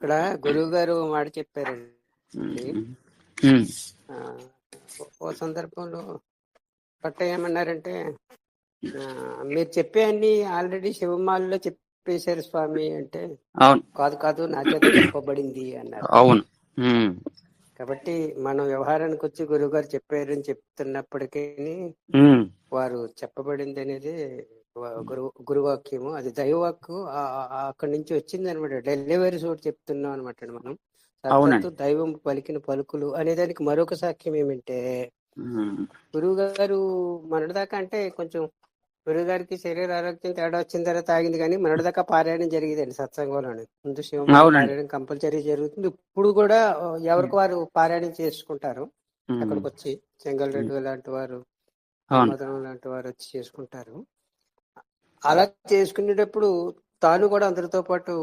ఇక్కడ గురువు గారు మాట చెప్పారండి. ఆ, ఓ- సందర్భంలో పట్ట ఏమన్నారంటే మీరు చెప్పే అన్ని ఆల్రెడీ శివమాలలో చెప్పేశారు స్వామి అంటే అవును. కాదు కాదు నా చేత చెప్పబడింది అన్నారు. అవును. కాబట్టి మనం వ్యవహారానికి వచ్చి గురువు గారు చెప్పారని చెప్తున్నప్పటికీ వారు చెప్పబడింది అనేది గురు గురువాక్యము అది దైవవాక్కు ఆ అక్కడి నుంచి వచ్చింది అనమాట డెలివరీ చోటు చెప్తున్నాం అనమాట మనం. దైవం పలికిన పలుకులు అనేదానికి మరొక సాక్ష్యం ఏమంటే గురువు గారు మొన్నటిదాకా అంటే కొంచెం గురువు గారికి శరీర ఆరోగ్యం తేడా వచ్చిన తర్వాత ఆగింది కానీ మొన్నటిదాకా పారాయణం జరిగేదండి సత్సంగంలోని. ముందు శివ. పారాయణం కంపల్సరీ జరుగుతుంది. ఇప్పుడు కూడా ఎవరికి వారు పారాయణం చేసుకుంటారు? అక్కడికి వచ్చి చెంగల్ రెడ్డి లాంటి వారు లాంటి వారు వచ్చి చేసుకుంటారు. అలా చేసుకునేటప్పుడు తాను కూడా అందరితో పాటు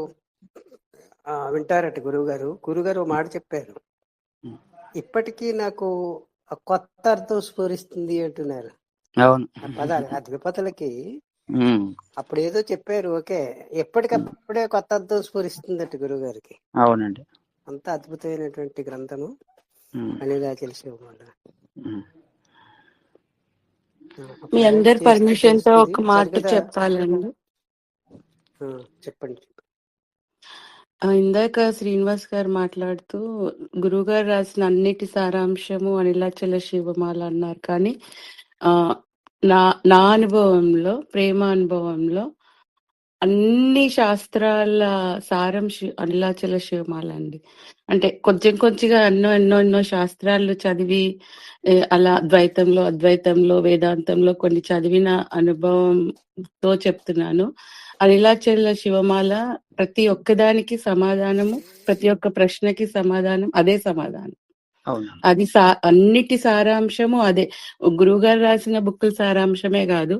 వింటారట గురువు గారు గురువు గారు మాట చెప్పారు. ఇప్పటికీ నాకు కొత్త అర్థం స్ఫురిస్తుంది అంటున్నారు. అవును. పదాలు అప్పుడు ఏదో చెప్పారు ఓకే. ఎప్పటికప్పుడే కొత్త అర్థం స్ఫురిస్తుందట గురువు గారికి అవునండి. అంత అద్భుతమైనటువంటి గ్రంథము. అనేది తెలిసి మీ అందరి పర్మిషన్తో. ఒక మాట చెప్పాలండి చెప్పండి ఇందాక శ్రీనివాస్ గారు మాట్లాడుతూ గురువుగారు రాసిన అన్నిటి సారాంశము అనిలాచల శివమాల అన్నారు కానీ నా నా అనుభవంలో ప్రేమ అనుభవంలో అన్ని శాస్త్రాల సారం అనిలాచల శివమాల అండి అంటే కొంచెం కొంచెంగా ఎన్నో ఎన్నో ఎన్నో శాస్త్రాలు చదివి అలా ద్వైతంలో అద్వైతంలో వేదాంతంలో కొన్ని చదివిన అనుభవంతో చెప్తున్నాను. అనిలాచల శివమాల ప్రతి ఒక్కదానికి సమాధానము ప్రతి ఒక్క ప్రశ్నకి సమాధానం అదే సమాధానం. అది సా అన్నిటి సారాంశము అదే. గురువుగారు రాసిన బుక్కుల సారాంశమే కాదు.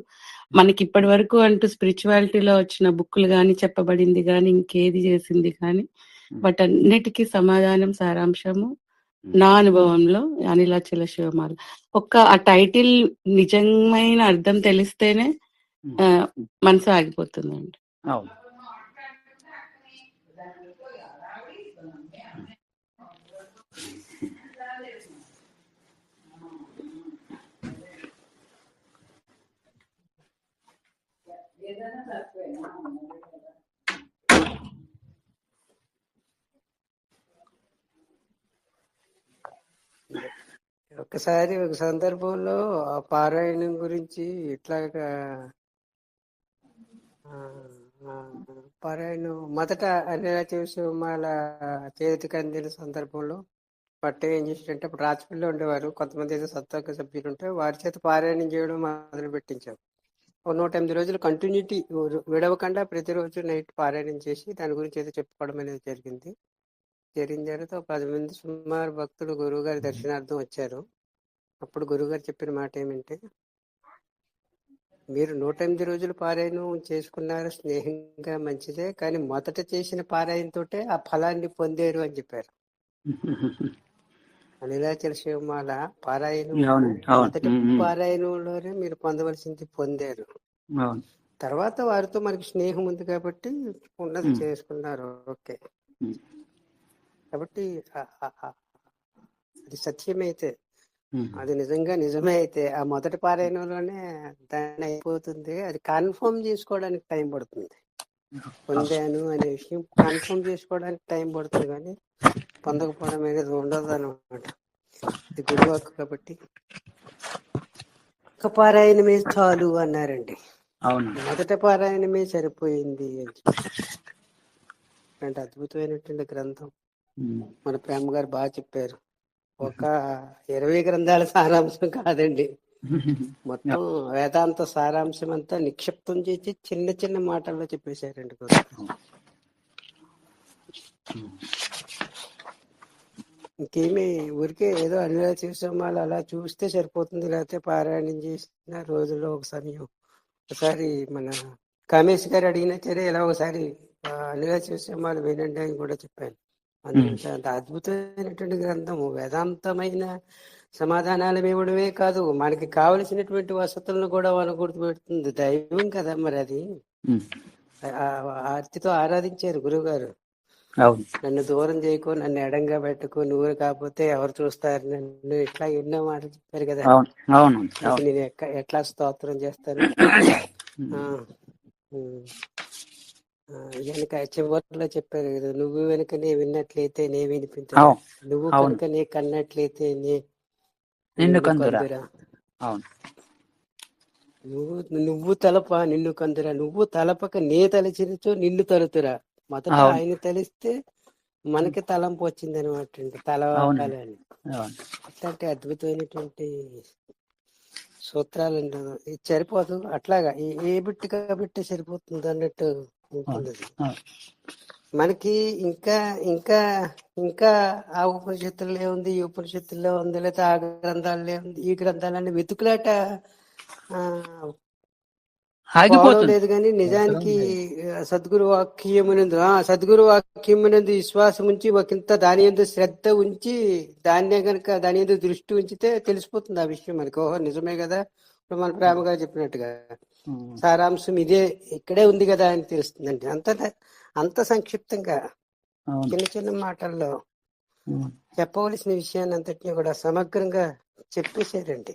మనకి ఇప్పటి వరకు అంటూ స్పిరిచువాలిటీలో వచ్చిన బుక్కులు గాని చెప్పబడింది గాని ఇంకేది చేసింది కానీ బట్ అన్నిటికీ సమాధానం సారాంశము నా అనుభవంలో అనిలాచల శివమాల. ఒక్క ఆ టైటిల్ నిజమైన అర్థం తెలిస్తేనే మనసు ఆగిపోతుందండి. అవును. ఒకసారి ఒక సందర్భంలో ఆ పారాయణం గురించి ఇట్లాగా పారాయణం మొదట అనిరాచల చేతికి అందిన సందర్భంలో పట్టే ఏం చేసినట్టే అప్పుడు రాజపల్లిలో ఉండేవారు. కొంతమంది ఏదో సత్తాక సభ్యులు ఉంటే వారి చేత పారాయణం చేయడం మొదలు పెట్టించాం నూట ఎనిమిది రోజులు కంటిన్యూటీ విడవకుండా ప్రతిరోజు నైట్ పారాయణం చేసి దాని గురించి ఏదో చెప్పుకోవడం అనేది జరిగింది. జరిగిన తర్వాత ఒక పది మంది సుమారు భక్తులు గురువుగారి దర్శనార్థం వచ్చారు. అప్పుడు గురువుగారు చెప్పిన మాట ఏమంటే మీరు నూట ఎనిమిది రోజులు పారాయణం చేసుకున్నారు స్నేహంగా మంచిదే కానీ మొదట చేసిన పారాయణతోటే ఆ ఫలాన్ని పొందారు అని చెప్పారు. అనిలాచల శివమాల పారాయణం. పారాయణంలోనే మీరు పొందవలసింది పొందారు తర్వాత వారితో మనకి స్నేహం ఉంది కాబట్టి ఉన్నది. చేసుకున్నారు ఓకే. కాబట్టి అది సత్యమైతే. అది నిజంగా నిజమే అయితే ఆ మొదటి పారాయణంలోనే దాన్ని అయిపోతుంది అది కన్ఫర్మ్ చేసుకోవడానికి టైం పడుతుంది పొందాను అనే విషయం కన్ఫర్మ్ చేసుకోవడానికి టైం పడుతుంది కానీ పొందకపోవడం అనేది ఉండదు అనమాట ఇది గురువాకు కాబట్టి. ఒక పారాయణమే చాలు అన్నారండి. అవును. మొదటి పారాయణమే సరిపోయింది అని చెప్పి. అంటే అద్భుతమైనటువంటి గ్రంథం. మన ప్రేమ గారు బాగా చెప్పారు. ఒక ఇరవై గ్రంథాల సారాంశం కాదండి. మొత్తం వేదాంత సారాంశం అంతా నిక్షిప్తం చేసి చిన్న చిన్న మాటల్లో చెప్పేశారండి. ఇంకేమీ ఊరికే ఏదో అనిలా వాళ్ళు అలా చూస్తే సరిపోతుంది లేకపోతే పారాయణం చేసిన రోజుల్లో ఒక సమయం. ఒకసారి మన కామేశ్ గారు అడిగినా సరే ఇలా ఒకసారి అనిలా వాళ్ళు వినండి అని కూడా చెప్పాను. అందుకే అంత అద్భుతమైనటువంటి గ్రంథము. వేదాంతమైన సమాధానాలు ఇవ్వడమే కాదు. మనకి కావలసినటువంటి వసతులను కూడా వాళ్ళు గుర్తుపెడుతుంది దైవం కదా మరి అది ఆర్తితో ఆరాధించారు గురువు గారు అవును. నన్ను దూరం చేయకు నన్ను ఎడంగా పెట్టుకో నువ్వు కాకపోతే ఎవరు చూస్తారు? నన్ను ఇట్లా ఎన్నో మాటలు చెప్పారు కదా. నేను ఎక్క- ఎట్లా స్తోత్రం చేస్తాను? వెనక చివరిలో చెప్పారు కదా నువ్వు వెనుక నే విన్నట్లయితే నే వినిపించరా అవును. నువ్వు. కనుక నే కన్నట్లయితే నే నిన్ను కందురా. అవును. నువ్వు నువ్వు తలప నిన్ను కందురా. నువ్వు తలపక నే తలచినచో నిన్ను తలుతురా. మొదట. ఆయన తలిస్తే మనకి తలంపు వచ్చింది అనమాట. తలవాలని అవును. అట్లాంటి అద్భుతమైనటువంటి సూత్రాలు అండి ఇది సరిపోదు. అట్లాగా ఏ బిట్టు కాబట్టి సరిపోతుంది అన్నట్టు ఉంటుంది. మనకి ఇంకా ఇంకా ఇంకా ఆ ఉపనిషత్తుల్లో ఉంది ఈ ఉపనిషత్తుల్లో ఉంది లేదా ఆ గ్రంథాల్లో ఉంది ఈ గ్రంథాలన్నీ వెతుకులాట ఆ, పోవడం ఆగిపోతుంది. లేదు కానీ నిజానికి సద్గురు వాక్యమునందు ఆ సద్గురు వాక్యమునందు విశ్వాసం ఉంచి ఒకంత దాని ఎందు శ్రద్ధ ఉంచి దాన్నే గనుక దాని ఎందు దృష్టి ఉంచితే తెలిసిపోతుంది ఆ విషయం మనకి. ఓహో నిజమే కదా? ఇప్పుడు మన ప్రేమగా చెప్పినట్టుగా. సారాంశం ఇదే ఇక్కడే ఉంది కదా అని తెలుస్తుందండి. అంత అంత సంక్షిప్తంగా చిన్న చిన్న మాటల్లో. చెప్పవలసిన విషయాన్ని అంతటినీ కూడా సమగ్రంగా చెప్పేశారండి.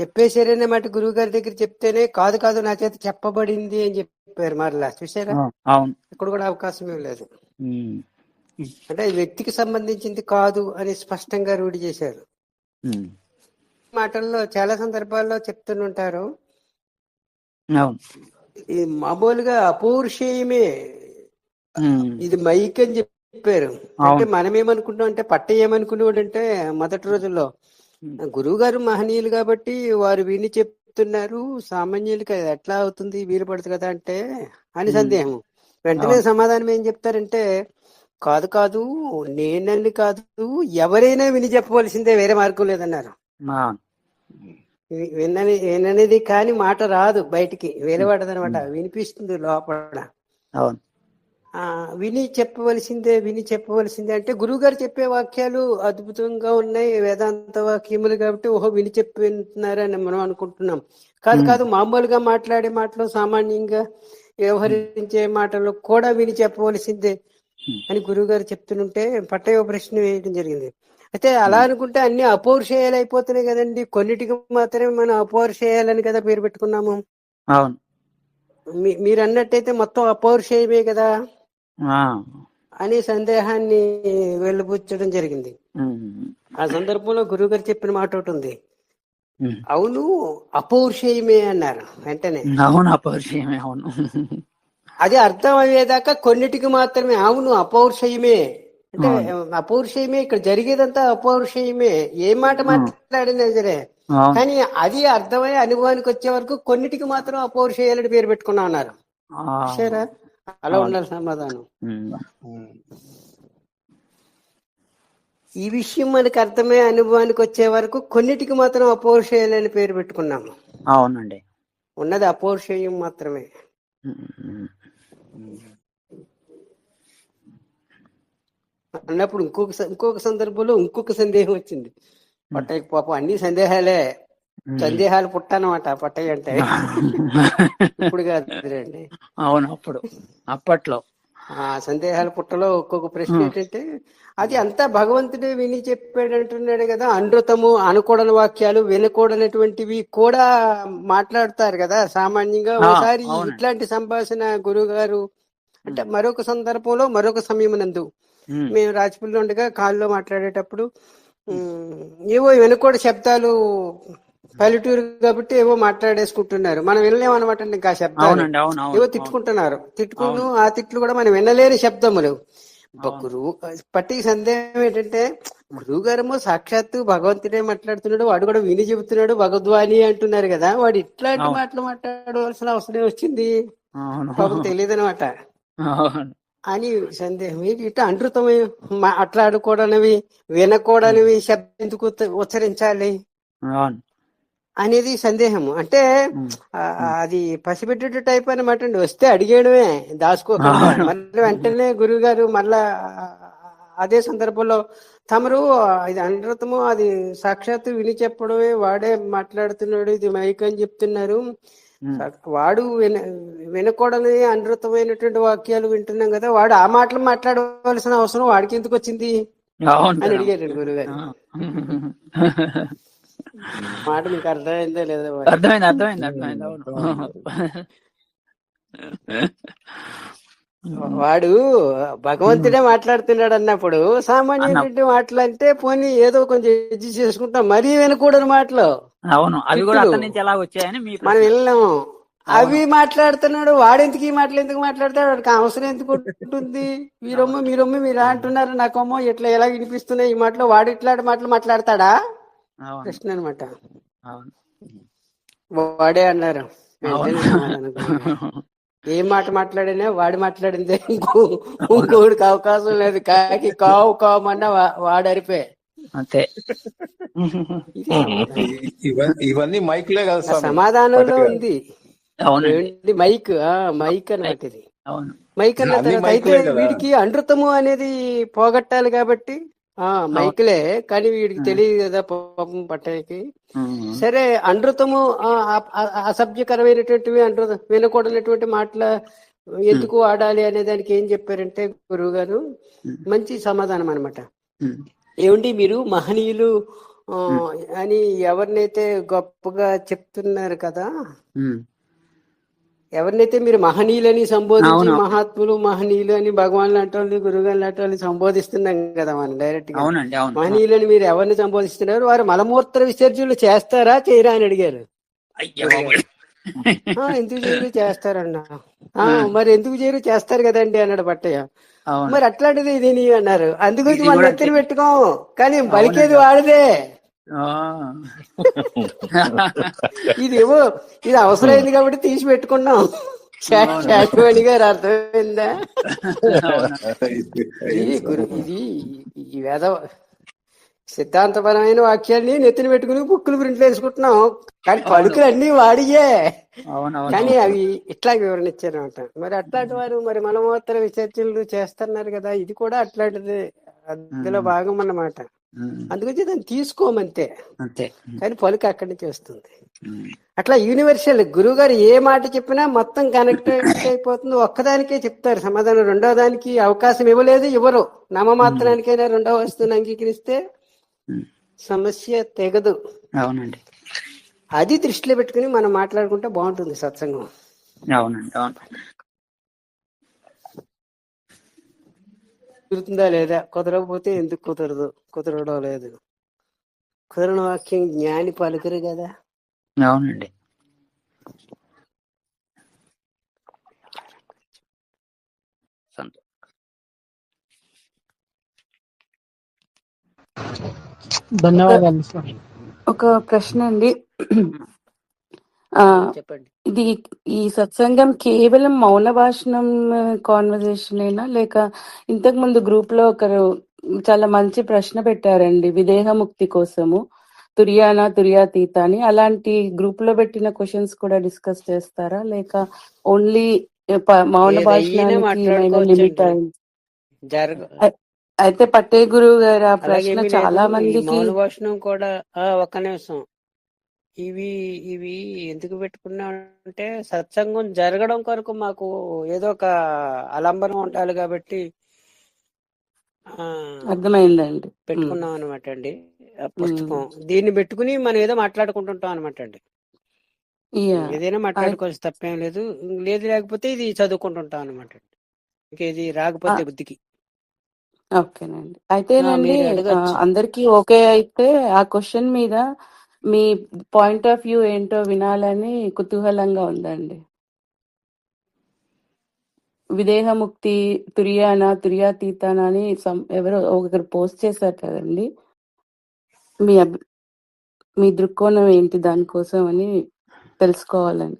చెప్పేశారనే మాట గురువు గారి దగ్గర చెప్తేనే కాదు కాదు నా చేత చెప్పబడింది అని చెప్పారు మరలా. చూసారా ఇక్కడ కూడా అవకాశం లేదు. అంటే వ్యక్తికి సంబంధించింది కాదు అని స్పష్టంగా రూఢి చేశారు. మాటల్లో చాలా సందర్భాల్లో చెప్తుంటారు మామూలుగా అపౌరుషేయమే. ఇది మైక్ అని చెప్పారు. అంటే మనం ఏమనుకుంటాం అంటే పట్ట ఏమనుకునేవాడు అంటే మొదటి రోజుల్లో గురువు గారు మహనీయులు కాబట్టి వారు విని చెప్తున్నారు సామాన్యులకి అది ఎట్లా అవుతుంది వీలు పడుతుంది కదా అంటే అని. సందేహం. వెంటనే సమాధానం ఏం చెప్తారంటే కాదు కాదు నేనని కాదు ఎవరైనా విని చెప్పవలసిందే వేరే మార్గం లేదన్నారు. అవును వి- విన్నని విననిది కానీ మాట రాదు బయటికి. వెలువడదనమాట వినిపిస్తుంది లోపల. విని చెప్పవలసిందే విని చెప్పవలసిందే అంటే గురువుగారు చెప్పే వాక్యాలు అద్భుతంగా ఉన్నాయి వేదాంత వాక్యములు కాబట్టి ఓహో విని చెప్తున్నారని మనం అనుకుంటున్నాం కాదు. కాదు మామూలుగా మాట్లాడే మాటలు సామాన్యంగా వ్యవహరించే మాటలు కూడా విని చెప్పవలసిందే. అని గురువుగారు చెప్తుంటే పట్టయ ప్రశ్న వేయడం జరిగింది అయితే అలా అనుకుంటే అన్ని అపౌరుషేయాలు అయిపోతున్నాయి కదండి కొన్నిటికి మాత్రమే మనం అపౌరుషేయాలని కదా పేరు పెట్టుకున్నాము అవును మీరు అన్నట్టయితే మొత్తం అపౌరుషేయమే కదా. అనే సందేహాన్ని వెళ్ళబుచ్చడం జరిగింది. ఆ సందర్భంలో గురువుగారు చెప్పిన మాట ఒకటి ఉంది. అవును అపౌరుషేయమే అన్నారు వెంటనే. అవును అపరిచయమే అవును. అది అర్థం అయ్యేదాకా కొన్నిటికి మాత్రమే అవును అపౌరుషయమే. అంటే అపౌరుషయమే ఇక్కడ జరిగేదంతా అపౌరుషయమే. ఏ మాట మాట్లాడినా సరే. కానీ అది అర్థమయ్యే అనుభవానికి వచ్చే వరకు కొన్నిటికి మాత్రం అపౌరుషేయాలని పేరు పెట్టుకున్నా అన్నారు. ఆ. అలా ఉండాలి సమాధానం. ఈ విషయం మనకు అర్థమయ్యే అనుభవానికి వచ్చే వరకు కొన్నిటికి మాత్రం అపౌరుషేయాలని పేరు పెట్టుకున్నాము అవునండి. ఉన్నది అపౌరుషేయం మాత్రమే. అన్నప్పుడు ఇంకొక ఇంకొక సందర్భంలో ఇంకొక సందేహం వచ్చింది. పట్టయ్య పాపం అన్ని సందేహాలే. సందేహాలు పుట్టనమాట పట్టయ్య అంటే ఇప్పుడు కాదులేండి అవును అప్పుడు. అప్పట్లో. ఆ సందేహాల పుట్టలో ఒక్కొక్క ప్రశ్న ఏంటంటే అది అంతా భగవంతుడే విని చెప్పాడు అంటున్నాడు కదా అనృతము అనకూడని వాక్యాలు వినకూడనటువంటివి కూడా మాట్లాడతారు కదా సామాన్యంగా ఒకసారి. ఇట్లాంటి సంభాషణ గురువు గారు అంటే మరొక సందర్భంలో మరొక సమయమునందు ఉమ్. మేము రాజపల్లిలో ఉండగా కాల్లో మాట్లాడేటప్పుడు ఏవో వెనుకోడ శబ్దాలు పల్లెటూరు కాబట్టి ఏవో మాట్లాడేసుకుంటున్నారు. మనం వినలేము అనమాట ఇంకా శబ్దాలు. ఏవో. తిట్టుకుంటున్నారు. తిట్టుకును ఆ తిట్లు కూడా మనం వినలేని శబ్దములు. గురువు పట్టి సందేహం ఏంటంటే గురువు గారేమో సాక్షాత్తు భగవంతుడే మాట్లాడుతున్నాడు వాడు కూడా విని చెబుతున్నాడు భగవద్వాణి అంటున్నారు కదా వాడు ఇట్లాంటి. మాటలు మాట్లాడవలసిన అవసరం వచ్చింది పాపం తెలియదు అనమాట అని సందేహం. ఇట్లా అనృతమై మాట్లాడకూడనివి వినకూడనివి శబ్దం ఎందుకు ఉచ్చ- ఉచ్చరించాలి? అవును. అనేది సందేహము. అంటే అది పసిపెట్టేట టైప్ అనమాట అండి. వస్తే అడిగేయడమే. దాచుకోకుండా అవును. మళ్ళీ వెంటనే గురువు గారు మళ్ళా అదే సందర్భంలో తమరు ఇది అనృతము అది సాక్షాత్తు విని చెప్పడమే వాడే మాట్లాడుతున్నాడు ఇది మైక్ అని చెప్తున్నారు. వాడు విన వినకూడని అనృతమైనటువంటి వాక్యాలు వింటున్నాం కదా వాడు ఆ మాటలు మాట్లాడవలసిన అవసరం వాడికి ఎందుకు వచ్చింది? అని అడిగాడు గురుగారు ఆ. మాట మీకు అర్థమైందో లేదో. అర్థమైంది అర్థమైంది అర్థమైంది. అవును. వాడు భగవంతుడే మాట్లాడుతున్నాడు అన్నప్పుడు సామాన్యమైనటువంటి మాటలు అంటే పోనీ ఏదో కొంచెం ఎడ్జి చేసుకుంటాం మరీ వినకూడని మాటలు. అవును అవి కూడా తిట్లు. అతని నుంచి ఎలా వచ్చాయని మీ మనం. వెళ్ళాము. అవి మాట్లాడుతున్నాడు వాడెందుకు ఈ మాటలు ఎందుకు మాట్లాడతాడు వాడికి అవసరం ఎందుకు ఉంటుంది? మీరొమ్మ మీరొమ్మ మీరు అంటున్నారు నాకమ్మో ఇట్లా ఎలా వినిపిస్తున్నాయి ఈ మాటలు? వాడు ఇట్లాంటి మాటలు మాట్లాడతాడా? అవును. ప్రశ్న అనమాట అవును. వాడే అన్నారు. ఏ మాట మాట్లాడినా వాడు మాట్లాడిందే. ఇంకో ఇంకోడికి అవకాశం లేదు. కాకి కావు కావమన్నా వా- వాడరిపే. అంతే. ఇవన్నీ మైక్లే కదా ఆ స్వామి. సమాధానంలో. ఉంది. అవునండి ఏంటి మైక్. ఆ మైక్ అనమాట ఇది. అవును. మైక్ అన్న అన్ని తర్వాత మైకులే అయితే కదా. వీడికి అనృతము అనేది పోగొట్టాలి కాబట్టి మైకులే కానీ వీడికి తెలియదు కదా పాపం పట్టేకి ఉమ్. సరే అనృతము అసభ్యకరమైనటువంటివి అనృత వినకూడనటువంటి మాటల ఎందుకు ఆడాలి అనే దానికి ఏం చెప్పారంటే గురువు గారు మంచి సమాధానం అనమాట. ఏమండి మీరు మహనీయులు అని ఎవరినైతే గొప్పగా చెప్తున్నారు కదా. ఎవరినైతే మీరు మహనీయులని సంబోధించి. మహాత్ములు మహనీయులు అని భగవాన్ లాంటి వాళ్ళు గురుగారు లాంటి వాళ్ళు సంబోధిస్తున్నాం కదా మనం డైరెక్ట్గా. మహనీయులని మీరు ఎవరిని సంబోధిస్తున్నారు? వారు మలమూత్ర విసర్జనలు చేస్తారా చేయరా అని అడిగారు. ఎందుకు చేయరు చేస్తారన్న. మరి ఎందుకు చేయరు చేస్తారు కదండి అన్నాడు బట్టయ్య అవును. మరి అట్లాంటిది ఇది అన్నారు. అందుగురించి ఇది మనం కూడా ఎత్తున పెట్టుకోం కానీ బలికేది వాడిదే. ఆ. ఇది ఏమో ఇది అవసరమైంది కాబట్టి తీసి పెట్టుకున్నాం. శాశ్వణి గారు అర్థమైందా. ఇది గురు ఇది ఈ వేద సిద్ధాంతపరమైన వాక్యాన్ని నెత్తిన పెట్టుకుని బుక్కులు ప్రింట్లు వేసుకుంటున్నాం. కానీ పలుకులు అన్ని వాడియే. కానీ అవి ఇట్లా వివరణ ఇచ్చారనమాట మరి అట్లాంటి వారు మరి మనమోత్తర విచర్చనలు చేస్తున్నారు కదా ఇది కూడా అట్లాంటిది. అందులో భాగం అన్నమాట. అందుగురించి దాన్ని తీసుకోమంతే. అంతే. కానీ పలుకు అక్కడి నుంచి వస్తుంది. అట్లా యూనివర్సల్ గురువు గారు ఏ మాట చెప్పినా మొత్తం కనెక్ట్ అయిపోతుంది. ఒక్కదానికే చెప్తారు సమాధానం. రెండో దానికి అవకాశం ఇవ్వలేదు ఇవ్వరు. నామమాత్రానికైనా రెండో వస్తువుని అంగీకరిస్తే. సమస్య తెగదు. అవునండి. అది దృష్టిలో పెట్టుకుని మనం మాట్లాడుకుంటే బాగుంటుంది సత్సంగం. అవునండి అవును. కుదురుతుందా లేదా? కుదరకపోతే ఎందుకు కుదరదు? కుదరడం లేదు. కుదరని వాక్యం జ్ఞాని పలుకరు కదా? అవునండి. ధన్యవాదాలు ఒక ప్రశ్న అండి. చెప్పండి. ఇది ఈ సత్సంగం కేవలం మౌన భాషణం కాన్వర్జేషన్ అయినా లేక ఇంతకు ముందు గ్రూప్లో ఒకరు చాలా మంచి ప్రశ్న పెట్టారండి విదేహముక్తి కోసము తురియానా తురియాతీత అని. అలాంటి గ్రూప్లో పెట్టిన క్వశ్చన్స్ కూడా డిస్కస్ చేస్తారా? లేక ఓన్లీ మౌన జరగ అయితే పట్టే గురువు గారు ఆ ప్రశ్న చాలా మందికి మౌన భాషణం కూడా ఆ ఒక్క నిమిషం. ఇవి ఇవి ఎందుకు పెట్టుకున్నాం అంటే సత్సంగం జరగడం కొరకు మాకు ఏదో ఒక అలంబరం ఉండాలి కాబట్టి అర్థమైందండి. పెట్టుకున్నాం అనమాట అండి. పుస్తకం. దీన్ని పెట్టుకుని మనం ఏదో మాట్లాడుకుంటుంటాం అనమాట అండి. ఏదైనా మాట్లాడుకోవచ్చు తప్పేం లేదు. లేదు లేకపోతే ఇది చదువుకుంటుంటాం అనమాట అండి. ఇంకేది రాకపోతే బుద్ధికి. ఓకేనండి. అడగచ్చు. అందరికీ ఓకే అయితే ఆ క్వశ్చన్ మీద మీ పాయింట్ ఆఫ్ వ్యూ ఏంటో వినాలని కుతూహలంగా ఉందండి. విదేహముక్తి తురియానా తురియాతీతానా అని ఎవరో ఒకరు పోస్ట్ చేశారు కదండి. మీ అభి- మీ దృక్కోణం ఏంటి దానికోసం అని తెలుసుకోవాలని.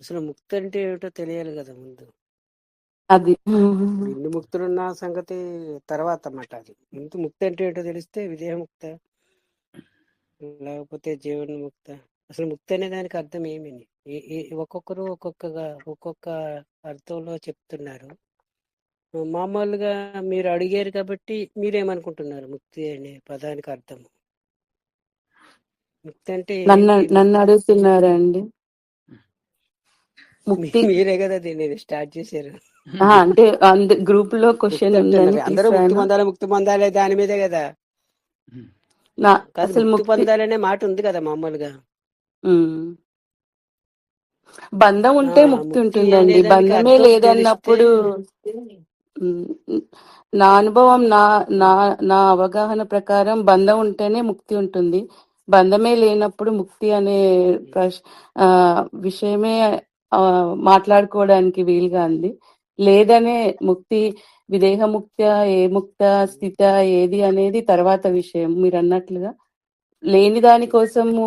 అసలు ముక్తి అంటే ఏమిటో తెలియాలి కదా ముందు. అది. ఎన్ని ముక్తులు ఉన్న సంగతి తర్వాత అన్నమాట అది. ముందు ముక్తి అంటే ఏంటో తెలిస్తే విదేహముక్త లేకపోతే జీవన్ముక్త అసలు ముక్తి అనే దానికి అర్థం ఏమి? ఏ- ఏ- ఒక్కొక్కరు ఒక్కొక్కగా ఒక్కొక్క అర్థంలో చెప్తున్నారు. మామూలుగా మీరు అడిగారు కాబట్టి మీరేమనుకుంటున్నారు ముక్తి అనే పదానికి అర్థం ముక్తి అంటే నన్ను మీ- ముక్తి మీరే కదా దీన్ని స్టార్ట్ చేశారు. అంటే అంద గ్రూప్లో క్వశ్చన్ అందరూ ముక్తి పొందాలి ముక్తి పొందాలి దాని మీదే కదా? అసలు ముక్తి పొందాలనే మాట ఉంది కదా మామూలుగా. బంధం ఉంటే ముక్తి ఉంటుందండి. బంధమే లేదన్నప్పుడు నా అనుభవం నా నా నా అవగాహన ప్రకారం బంధం ఉంటేనే ముక్తి ఉంటుంది. బంధమే లేనప్పుడు ముక్తి అనే ప్రశ్ ఆ, విషయమే మాట్లాడుకోవడానికి వీలుగా ఉంది లేదనే ముక్తి విదేహ ముక్త ఏ ముక్త స్థిత ఏది అనేది తర్వాత విషయం. మీరు అన్నట్లుగా లేని దాని కోసము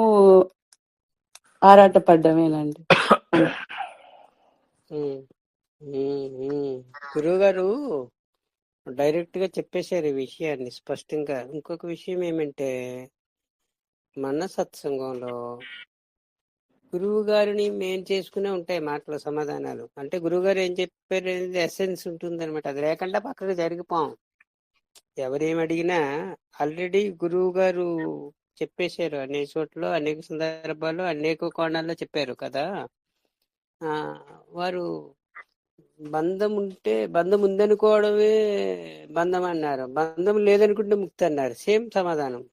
ఆరాటపడ్డమేనండి. గురువు గారు డైరెక్ట్గా చెప్పేశారు ఈ విషయాన్ని స్పష్టంగా. ఇంకొక విషయం ఏమంటే మన సత్సంగంలో గురువు గారిని మెయిన్ చేసుకునే ఉంటాయి మాటలు సమాధానాలు. అంటే గురువు గారు ఏం చెప్పారు అనేది ఎసెన్స్ ఉంటుంది అనమాట అది లేకుండా పక్కకు జరిగిపోం. ఎవరేం అడిగినా ఆల్రెడీ గురువు గారు చెప్పేశారు. అనేక చోట్ల అనేక సందర్భాల్లో అనేక కోణాల్లో చెప్పారు కదా. ఆ వారు బంధం ఉంటే బంధం ఉందనుకోవడమే బంధం అన్నారు. బంధం లేదనుకుంటే ముక్తి అన్నారు. సేమ్ సమాధానం.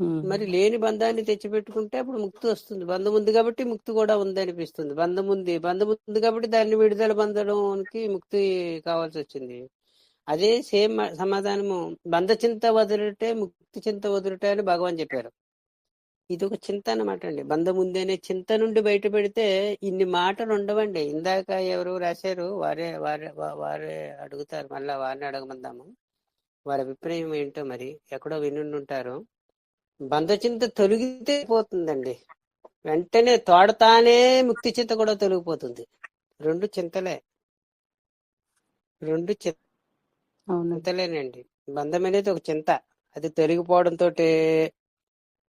మరి లేని బంధాన్ని తెచ్చిపెట్టుకుంటే అప్పుడు ముక్తి వస్తుంది. బంధం ఉంది కాబట్టి ముక్తి కూడా ఉంది అనిపిస్తుంది. బంధం ఉంది. బంధం ఉంది కాబట్టి దాన్ని విడుదల పొందడానికి ముక్తి కావాల్సి వచ్చింది. అదే సేమ్ సమాధానము. బంధ చింత వదులుటే ముక్తి చింత వదులుటే అని భగవాన్ చెప్పారు. ఇది ఒక చింత అన్నమాట అండి. బంధం ఉంది అనే చింత నుండి బయటపెడితే ఇన్ని మాటలు ఉండవండి. ఇందాక ఎవరు రాశారు. వారే వారే వారే అడుగుతారు. మళ్ళీ వారిని అడగమందాము. వారి అభిప్రాయం ఏంటో మరి? ఎక్కడో వినుండి ఉంటారు బంధ చింత తొలగితే పోతుందండి. వెంటనే తోడతానే ముక్తి చింత కూడా తొలగిపోతుంది. రెండు చింతలే. రెండు చింతలేనండి. బంధం అనేది ఒక చింత. అది తొలగిపోవడంతో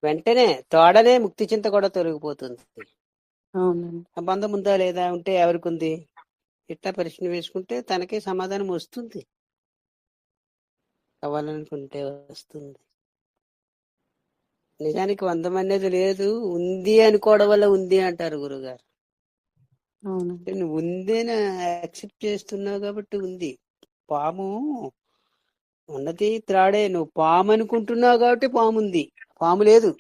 వెంటనే తోడనే ముక్తి చింత కూడా తొలగిపోతుంది. బంధం ఉందా లేదా? ఉంటే ఎవరికి ఉంది ఇట్లా ప్రశ్న వేసుకుంటే తనకే సమాధానం వస్తుంది. కావాలనుకుంటే వస్తుంది. నిజానికి బంధం అనేది లేదు. ఉంది అనుకోవడం వల్ల ఉంది అంటారు గురుగారు. నువ్వు ఉంది అని యాక్సెప్ట్ చేస్తున్నావు కాబట్టి ఉంది. పాము ఉన్నది త్రాడే. నువ్వు పాము అనుకుంటున్నావు కాబట్టి పాము ఉంది. పాము లేదు.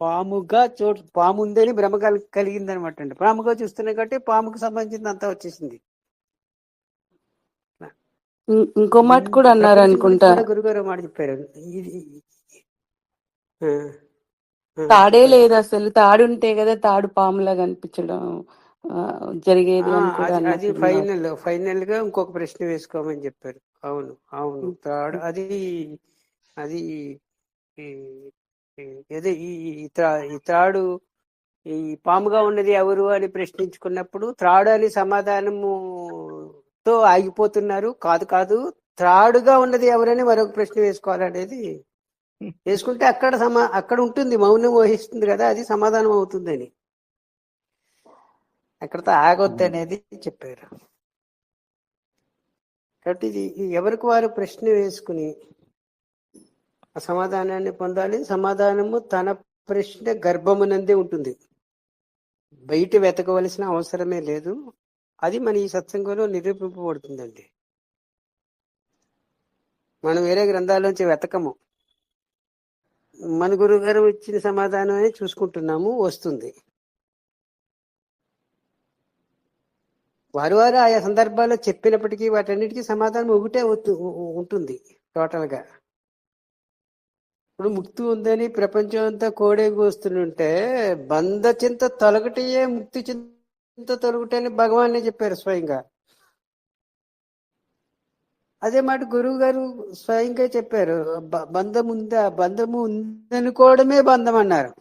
పాముగా చోటు పాము ఉందని భ్రమ కల్ కలిగింది అనమాట అండి. పాముగా చూస్తున్నావు కాబట్టి పాముకు సంబంధించింది అంతా వచ్చేసింది. ఇంకో మాట కూడా అన్నారు అనుకుంటా. గురుగారు మాట చెప్పారు. ఇది తాడే లేదు అసలు. తాడు ఉంటే కదా తాడు పాములా కనిపించడం జరిగేది అది ఫైనల్ ఫైనల్గా ఇంకొక ప్రశ్న వేసుకోమని చెప్పారు. అవును అవును. థర్డ్ అది అది ఏదో ఈ త్రాడు ఈ పాముగా ఉన్నది ఎవరు అని ప్రశ్నించుకున్నప్పుడు త్రాడు అని సమాధానము తో ఆగిపోతున్నారు. కాదు కాదు. త్రాడుగా ఉన్నది ఎవరని మరొక ప్రశ్న వేసుకోవాలనేది వేసుకుంటే అక్కడ సమా అక్కడ ఉంటుంది మౌనం వహిస్తుంది కదా అది సమాధానం అవుతుందని. అక్కడతో ఆగొద్దు అనేది చెప్పారు. కాబట్టి ఇది ఇది ఎవరికి వారు ప్రశ్న వేసుకుని ఆ సమాధానాన్ని పొందాలి. సమాధానము తన ప్రశ్న గర్భమునందే ఉంటుంది. బయట వెతకవలసిన అవసరమే లేదు. అది మన ఈ సత్సంగంలో నిరూపింపబడుతుందండి. మనం వేరే గ్రంథాల్లోంచి వెతకము. మన గురువు గారు ఇచ్చిన సమాధానమే చూసుకుంటున్నాము వస్తుంది. వారు వారు ఆయా సందర్భాల్లో చెప్పినప్పటికీ వాటన్నిటికీ సమాధానం ఒకటే ఉంటుంది టోటల్గా ఇప్పుడు ముక్తి ఉందని ప్రపంచం అంతా కోడే కోస్తుంటే బంధ చింత తొలగటయే ముక్తి చింత తొలగటే అని చెప్పారు స్వయంగా. అదే మాట గురువు గారు స్వయంగా చెప్పారు. బంధం ఉందా బంధము ఉందనుకోవడమే బంధం అన్నారు.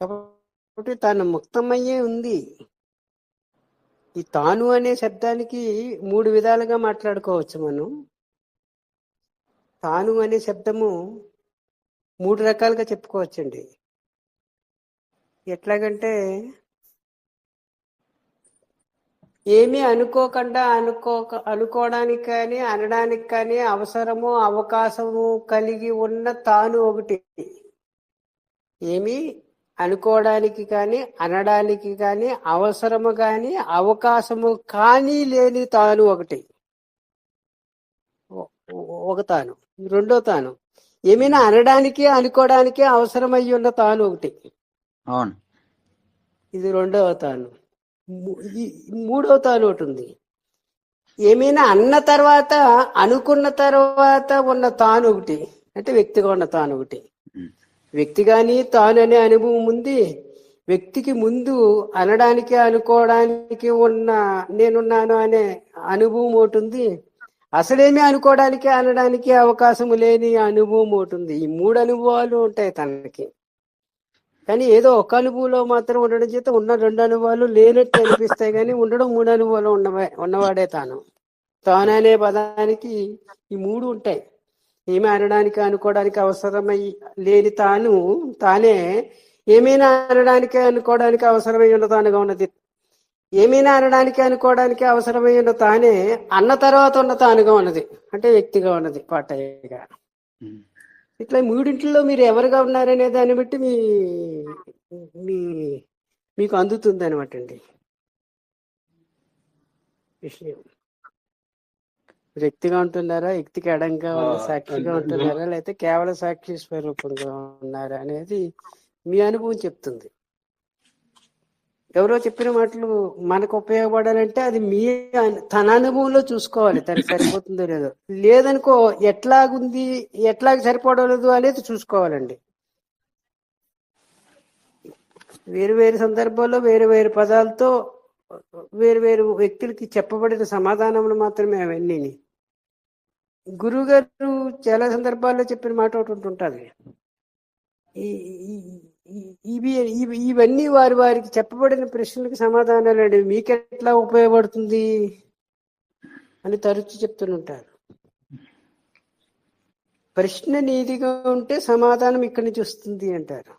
కాబట్టి తాను ముక్తమయ్యే ఉంది. ఈ తాను అనే శబ్దానికి మూడు విధాలుగా మాట్లాడుకోవచ్చు మనం. తాను అనే శబ్దము మూడు రకాలుగా చెప్పుకోవచ్చండి. ఎట్లాగంటే ఏమీ అనుకోకుండా అనుకో అనుకోవడానికి కానీ అనడానికి కానీ అవసరము అవకాశము కలిగి ఉన్న తాను ఒకటి. ఏమీ అనుకోవడానికి కానీ అనడానికి కానీ అవసరము కానీ అవకాశము కానీ లేని తాను ఒకటి. ఒక తాను. రెండో తాను. ఏమైనా అనడానికి అనుకోవడానికి అవసరమై ఉన్న తాను ఒకటి. అవును. ఇది రెండవ తాను మూడవ తాను ఒకటి ఉంది. ఏమైనా అన్న తర్వాత అనుకున్న తర్వాత ఉన్న తాను ఒకటి అంటే వ్యక్తిగా ఉన్న తాను ఒకటి. వ్యక్తి కానీ తాను అనే అనుభవం ఉంది. వ్యక్తికి ముందు అనడానికి అనుకోవడానికి ఉన్న నేనున్నాను అనే అనుభవం ఒకటి ఉంది. అసలేమీ అనుకోవడానికి అనడానికి అవకాశం లేని అనుభవం ఒకటి ఉంది. ఈ మూడు అనుభవాలు ఉంటాయి తనకి. కానీ ఏదో ఒక అనుభవంలో మాత్రం ఉండడం చేత ఉన్న రెండు అనుభవాలు లేనట్టు అనిపిస్తాయి కానీ ఉండడం మూడు అనుభవాలు ఉన్నవా ఉన్నవాడే తాను. తాను అనే పదానికి ఈ మూడు ఉంటాయి. ఏమి అనడానికి అనుకోవడానికి అవసరమై లేని తాను తానే ఏమైనా అనడానికి అనుకోవడానికి అవసరమై ఉన్న తానుగా ఉన్నది. ఏమైనా అనడానికి అనుకోవడానికి అవసరమై ఉన్న తానే అన్న తర్వాత ఉన్న తానుగా ఉన్నది. అంటే వ్యక్తిగా ఉన్నది పాటయ్యగా. ఇట్లా మూడింటిలో మీరు ఎవరుగా ఉన్నారనే దాన్ని బట్టి మీ మీ మీకు అందుతుంది అనమాట అండి. విషయం. వ్యక్తిగా ఉంటున్నారా వ్యక్తికి ఎడంగా ఉన్న సాక్షిగా ఉంటున్నారా లేకపోతే కేవలం సాక్షి స్వరూపంగా ఉన్నారా అనేది మీ అనుభవం చెప్తుంది. ఎవరో చెప్పిన మాటలు మనకు ఉపయోగపడాలంటే అది మీ తన అనుభవంలో చూసుకోవాలి. తనకి సరిపోతుందో లేదో. లేదనుకో ఎట్లాగుంది ఎట్లాగ సరిపోవడలేదు అనేది చూసుకోవాలండి. వేరు వేరు సందర్భాల్లో వేరు వేరు పదాలతో వేరు వేరు వ్యక్తులకి చెప్పబడిన సమాధానములు మాత్రమే అవన్నీ. గురువు గారు చాలా సందర్భాల్లో చెప్పిన మాట ఒకటి ఉంటుంటుంది. ఈ- ఇవి ఇవన్నీ వారి వారికి చెప్పబడిన ప్రశ్నలకు సమాధానాలు అండి మీకెట్లా ఉపయోగపడుతుంది అని తరచు చెప్తుంటారు. ప్రశ్న నీదిగా ఉంటే సమాధానం ఇక్కడి నుంచి వస్తుంది అంటారు.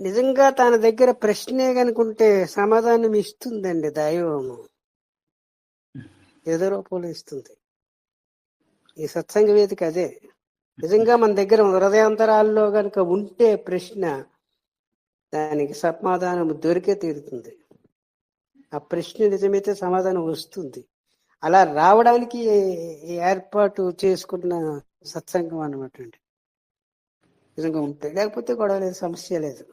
నిజంగా తన దగ్గర ప్రశ్నే కనుకుంటే సమాధానం ఇస్తుందండి దైవము. ఏదో రూపంలో ఇస్తుంది. ఈ సత్సంగ వేదిక అదే. నిజంగా మన దగ్గర హృదయాంతరాల్లో కనుక ఉంటే ప్రశ్న దానికి సమాధానం దొరికే తీరుతుంది. ఆ ప్రశ్న నిజమైతే సమాధానం వస్తుంది. అలా రావడానికి ఏర్పాటు చేసుకున్న సత్సంగం అనమాట అండి. నిజంగా ఉంటాయి. లేకపోతే గొడవ లేదు సమస్య లేదు.